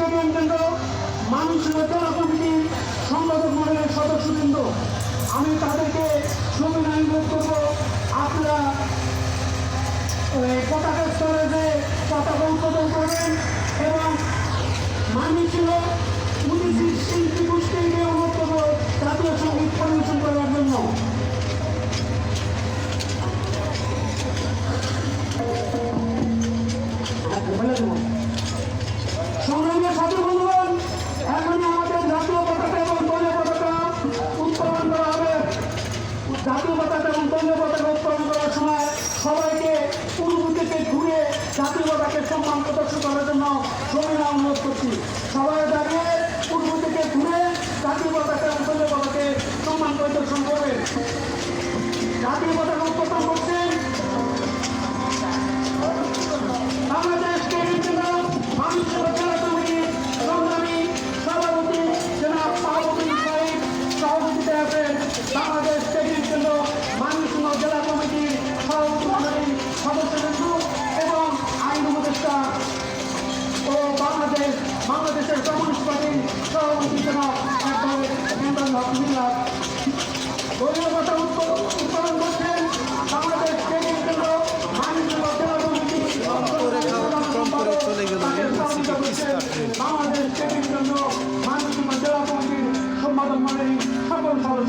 Stadium কেন্দ্র মানুষের জেলা কমিটির সম্পাদক মন্ডলের সদস্যবৃন্দ, আমি তাদেরকে সবিনয় অনুরোধ করব। আপনারা পতাকা স্তরে যে পতাকা উদ্বোধন করবেন এবং মানি ছিল উনিশ শিল্পী গোষ্ঠীকে অনুরোধ করব জাতীয় সংগীত পরিবেশন করার জন্য বলে দেবো সংগ্রামের সাথে বন্ধুগণ এখনই আমাদের জাতীয় পতাকা এবং দলীয় পতাকা উত্তোলন করা হবে জাতীয় পতাকা এবং দলীয় পতাকা উত্তোলন করার সময় সবাইকে পূর্ব থেকে ঘুরে জাতীয় পতাকে সম্মান প্রদর্শন করার জন্য সময় অনুরোধ করছি। সবাই বাংলাদেশের কমিউনিস্ট পার্টির সভাপতি জনাব ইমরান হক মিল্লাত দলীয় ভাষা উৎপাদন করছেন আমাদের ট্রেনিং কেন্দ্র বাংলাদেশ ট্রেনিং কেন্দ্র মানুষ জেলা কমিটির সম্পাদক মানে সকল সদস্য